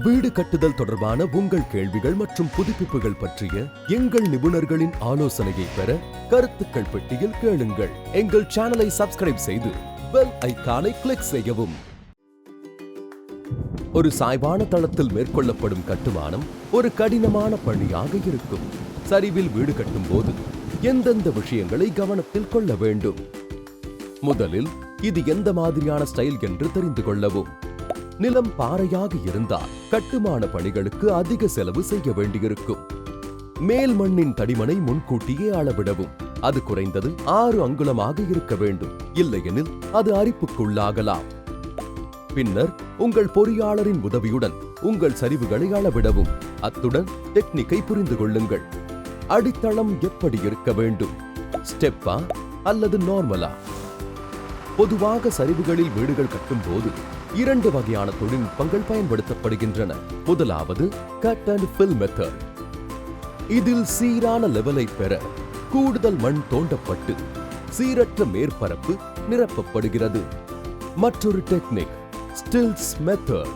வீடு கட்டுதல் தொடர்பான உங்கள் கேள்விகள் மற்றும் புதுப்பிப்புகள் பற்றிய எங்கள் நிபுணர்களின் ஆலோசனையை பெற கருத்துக்கள் பெட்டியில் கேளுங்கள். எங்கள் சேனலை சப்ஸ்கிரைப் செய்து பெல் ஐக்கானை கிளிக் செய்யவும். ஒரு சாய்வான தளத்தில் மேற்கொள்ளப்படும் கட்டுமானம் ஒரு கடினமான பணியாக இருக்கும். சரிவில் வீடு கட்டும் போது எந்தெந்த விஷயங்களை கவனத்தில் கொள்ள வேண்டும்? முதலில் இது எந்த மாதிரியான ஸ்டைல் என்று தெரிந்து கொள்ளவும். நிலம் பாறையாக இருந்தால் கட்டுமான பணிகளுக்கு அதிக செலவு செய்ய வேண்டியிருக்கும். மேல் மண்ணின் தடிமனை முன்கூட்டியே அளவிடவும். அது குறைந்தது ஆறு அங்குலமாக இருக்க வேண்டும். இல்லையெனில் அது அரிப்புக்குள்ளாகலாம். பின்னர் உங்கள் பொறியாளரின் உதவியுடன் உங்கள் சரிவுகளை அளவிடவும். அத்துடன் டெக்னிக்கை புரிந்து கொள்ளுங்கள். அடித்தளம் எப்படி இருக்க வேண்டும்? ஸ்டெப்பா அல்லது நார்மலா? பொதுவாக சரிவுகளில் வீடுகள் கட்டும் போது இரண்டு வகையான தொழில்நுட்பங்கள் பயன்படுத்தப்படுகின்றன. முதலாவது கட் அண்ட் ஃபில் மெத்தட் இதில் சீரான லெவலை பெற கூடுதல் மண் தோண்டப்பட்டு சீரற்ற மேற்பரப்பு நிரப்பப்படுகிறது. மற்றொரு டெக்னிக் ஸ்டில்ஸ் மெத்தட்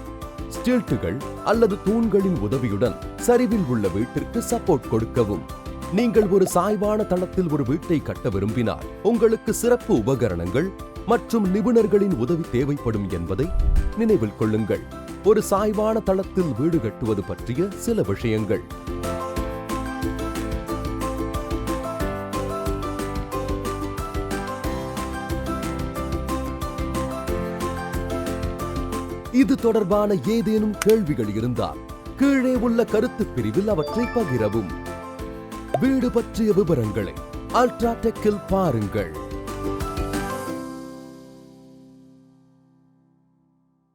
ஸ்டில்ட்டுகள் அல்லது தூண்களின் உதவியுடன் சரிவில் உள்ள வீட்டிற்கு சப்போர்ட் கொடுக்கவும். நீங்கள் ஒரு சாய்வான தளத்தில் ஒரு வீட்டை கட்ட விரும்பினால் உங்களுக்கு சிறப்பு உபகரணங்கள் மற்றும் நிபுணர்களின் உதவி தேவைப்படும் என்பதை நினைவில் கொள்ளுங்கள். ஒரு சாய்வான தளத்தில் வீடு கட்டுவது பற்றிய சில விஷயங்கள். இது தொடர்பான ஏதேனும் கேள்விகள் இருந்தால் கீழே உள்ள கருத்து பிரிவில் அவற்றை பகிரவும். வீடு பற்றிய விவரங்களை அல்ட்ராடெக்கில் பாருங்கள்.